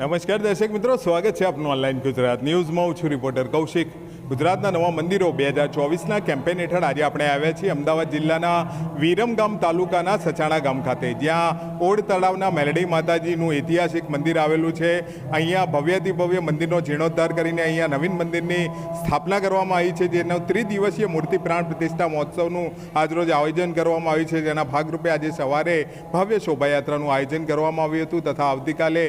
નમસ્કાર દર્શક મિત્રો, સ્વાગત છે આપનું ઓનલાઈન ગુજરાત ન્યૂઝમાં હું છું રિપોર્ટર કૌશિક. ગુજરાતના નવા મંદિરો બે હજાર ચોવીસના કેમ્પેન હેઠળ આજે આપણે આવ્યા છીએ અમદાવાદ જિલ્લાના વિરમગામ તાલુકાના સચાણા ગામ ખાતે. જ્યાં ઓડ તળાવના મેલડી માતાજીનું ઐતિહાસિક મંદિર આવેલું છે. અહીંયા ભવ્યથી ભવ્ય મંદિરનો જીર્ણોદ્ધાર કરીને અહીંયા નવીન મંદિરની સ્થાપના કરવામાં આવી છે. જેનો ત્રિદિવસીય મૂર્તિ પ્રાણ પ્રતિષ્ઠા મહોત્સવનું આજરોજ આયોજન કરવામાં આવ્યું છે. જેના ભાગરૂપે આજે સવારે ભવ્ય શોભાયાત્રાનું આયોજન કરવામાં આવ્યું હતું તથા આવતીકાલે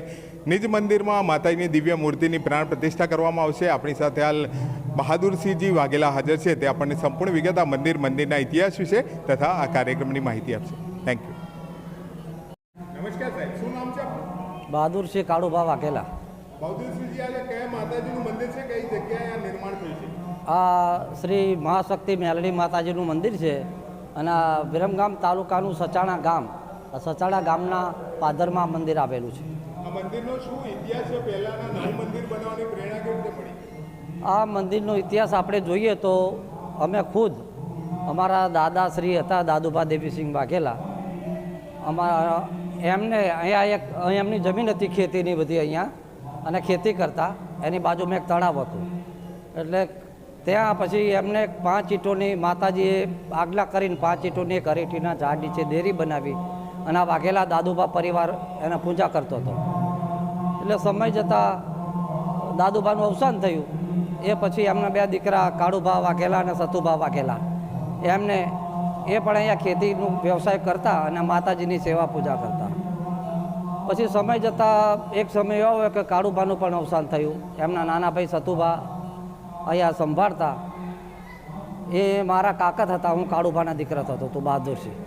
નિજ મંદિરમાં માતાજીની દિવ્ય મૂર્તિની પ્રાણ પ્રતિષ્ઠા કરવામાં આવશે. આપણી સાથે હાલ બહાદુરસિંહજી વાઘેલા હાજર છે. તે આપણને સંપૂર્ણ વિગત આ મંદિર મંદિરના ઇતિહાસ વિશે તથા આ કાર્યક્રમની માહિતી આપશે. થેન્ક યુ નમસ્કાર સાહેબ શું નામ છે બહાદુરસિંહ કાળુભા વાઘેલા. બહાદુરસિંહજી આજે કયા માતાજીનું મંદિર છે? કઈ જગ્યાએ આ નિર્માણ થયું છે? આ શ્રી મહાશક્તિ મેલડી માતાજીનું મંદિર છે અને વિરમગામ તાલુકાનું સચાણા ગામ સચાણા ગામના પાદરમાં મંદિર આવેલું છે. આ મંદિરનો ઇતિહાસ આપણે જોઈએ તો અમે ખુદ અમારા દાદાશ્રી હતા, દાદુભા દેવીસિંહ વાઘેલા. અમારા એમને અહીંયા એક એમની જમીન હતી ખેતીની બધી અહીંયા, અને ખેતી કરતા. એની બાજુમાં એક તળાવ હતું. એટલે ત્યાં પછી એમને પાંચ ઈંટોની માતાજીએ આગલા કરીને પાંચ ઈંટોની એક અરેઠીના ઝાડ નીચે ડેરી બનાવી. અને આ વાઘેલા દાદુભા પરિવાર એને પૂજા કરતો હતો. એટલે સમય જતાં દાદુભાનું અવસાન થયું. એ પછી એમના બે દીકરા કાળુભા વાઘેલા અને સતુભા વાઘેલા. એમને એ પણ અહીંયા ખેતીનું વ્યવસાય કરતા અને માતાજીની સેવા પૂજા કરતા. પછી સમય જતાં એક સમય એવો હોય કે કાળુભાનું પણ અવસાન થયું. એમના નાના ભાઈ સતુભા અહીંયા સંભાળતા. એ મારા કાકા હતા, હું કાળુભાના દીકરા થતો તો બહાદુરસિંહ.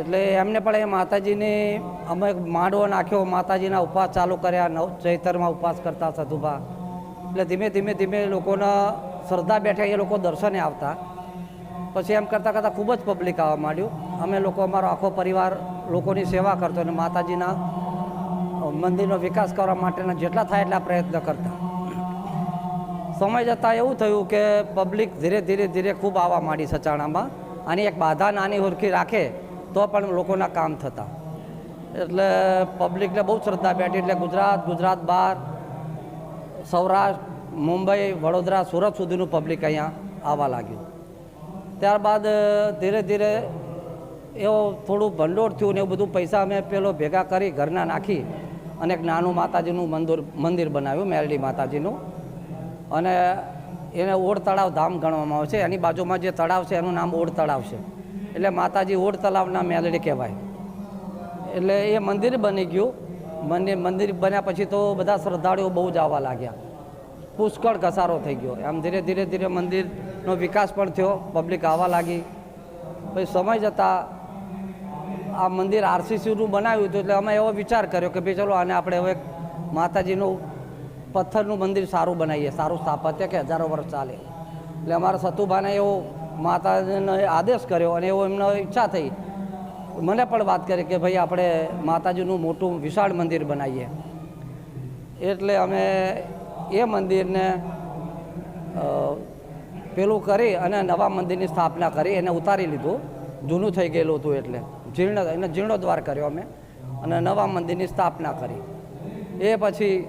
એટલે એમને પણ એ માતાજીની અમે માંડવો નાખ્યો. માતાજીના ઉપવાસ ચાલુ કર્યા. નવ ચૈતરમાં ઉપવાસ કરતા સધુભા. એટલે ધીમે ધીમે ધીમે લોકોના શ્રદ્ધા બેઠા એ લોકો દર્શને આવતા. પછી એમ કરતાં કરતાં ખૂબ જ પબ્લિક આવવા માંડ્યું. અમે લોકો, અમારો આખો પરિવાર લોકોની સેવા કરતો અને માતાજીના મંદિરનો વિકાસ કરવા માટેના જેટલા થાય એટલા પ્રયત્ન કરતા. સમય જતાં એવું થયું કે પબ્લિક ધીરે ધીરે ધીરે ખૂબ આવવા માંડી સચાણામાં. અને એક બાધા નાની હોરખી રાખે. તો પણ લોકોના કામ થતા. એટલે પબ્લિકને બહુ શ્રદ્ધા બેઠી એટલે ગુજરાત ગુજરાત બહાર, સૌરાષ્ટ્ર, મુંબઈ, વડોદરા, સુરત સુધીનું પબ્લિક અહીંયા આવવા લાગ્યું. ત્યારબાદ, ધીરે ધીરે એવો થોડું ભંડોળ થયું ને એવું બધું પૈસા અમે પેલો ભેગા કરી ઘરના નાખી અને એક નાનું માતાજીનું મંદિર મંદિર બનાવ્યું મેરડી માતાજીનું. અને એને ઓડ તળાવ ધામ ગણવામાં આવે છે. એની બાજુમાં જે તળાવ છે એનું નામ ઓડ તળાવ છે. એટલે માતાજી ઓડ તલાવના મેલડે કહેવાય. એટલે એ મંદિર બની ગયું. મંદિર મંદિર બન્યા પછી તો બધા શ્રદ્ધાળુઓ બહુ જ આવવા લાગ્યા. પુષ્કળ ઘસારો થઈ ગયો. આમ ધીરે ધીરે ધીરે મંદિરનો વિકાસ પણ થયો પબ્લિક આવવા લાગી. પછી સમય જતાં આ મંદિર આરસીસીનું બનાવ્યું હતું એટલે અમે એવો વિચાર કર્યો કે ભાઈ ચલો આને આપણે હવે માતાજીનું પથ્થરનું મંદિર સારું બનાવીએ, સારું સ્થાપત્ય કે હજારો વર્ષ ચાલે. એટલે અમારા સતુભાને એવો માતાજીનો આદેશ કર્યો અને એવો એમનો ઈચ્છા થઈ. મને પણ વાત કરી કે ભાઈ આપણે માતાજીનું મોટું વિશાળ મંદિર બનાવીએ. એટલે અમે એ મંદિરને પેલું કરી અને નવા મંદિરની સ્થાપના કરી એને ઉતારી લીધું. જૂનું થઈ ગયેલું હતું એટલે. જીર્ણ, એને જીર્ણોદ્વાર કર્યો અમે અને નવા મંદિરની સ્થાપના કરી. એ પછી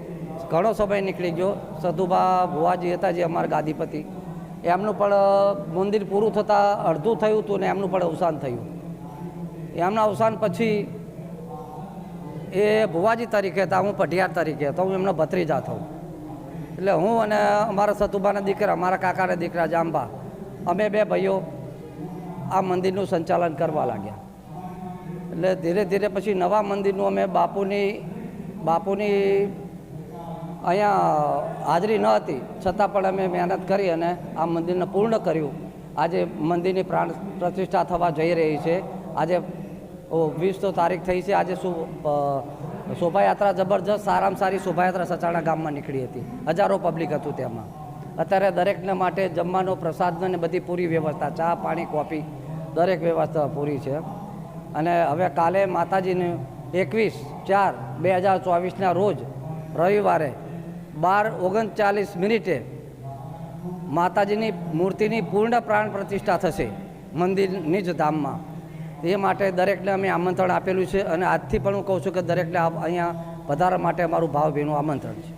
ઘણો સમય નીકળી ગયો. સતુભા ભુવાજી હતા જે અમારા ગાદીપતિ. એમનું પણ મંદિર પૂરું થતાં અડધું થયું હતું ને એમનું પણ અવસાન થયું. એમના અવસાન પછી એ ભુવાજી તરીકે હતા, હું પઢિયાર તરીકે હતો, હું એમનો ભત્રીજા થઉં. એટલે હું અને અમારા સતુબાના દીકરા અમારા કાકાના દીકરા જાંબા, અમે બે ભાઈઓ આ મંદિરનું સંચાલન કરવા લાગ્યા. એટલે ધીરે ધીરે પછી નવા મંદિરનું અમે બાપુની બાપુની અહીંયા હાજરી ન હતી. છતાં પણ અમે મહેનત કરી અને આ મંદિરને પૂર્ણ કર્યું. આજે મંદિરની પ્રાણ પ્રતિષ્ઠા થવા જઈ રહી છે. આજે વીસ તો તારીખ થઈ છે. આજે શું શોભાયાત્રા જબરજસ્ત, સારામાં સારી શોભાયાત્રા સચાણા ગામમાં નીકળી હતી. હજારો પબ્લિક હતું તેમાં. અત્યારે દરેકને માટે જમવાનો, પ્રસાદને બધી પૂરી વ્યવસ્થા, ચા, પાણી, કોફી, દરેક વ્યવસ્થા પૂરી છે. અને હવે કાલે માતાજીને એકવીસ ચાર બે હજાર ચોવીસના રોજ રવિવારે બાર ઓગણચાલીસ મિનિટે માતાજીની મૂર્તિની પૂર્ણ પ્રાણ પ્રતિષ્ઠા થશે મંદિરની જ ધામમાં. એ માટે દરેકને અમે આમંત્રણ આપેલું છે અને આજથી પણ હું કહું છું કે દરેકને અહીંયા પધારવા માટે અમારું ભાવભીનું આમંત્રણ છે.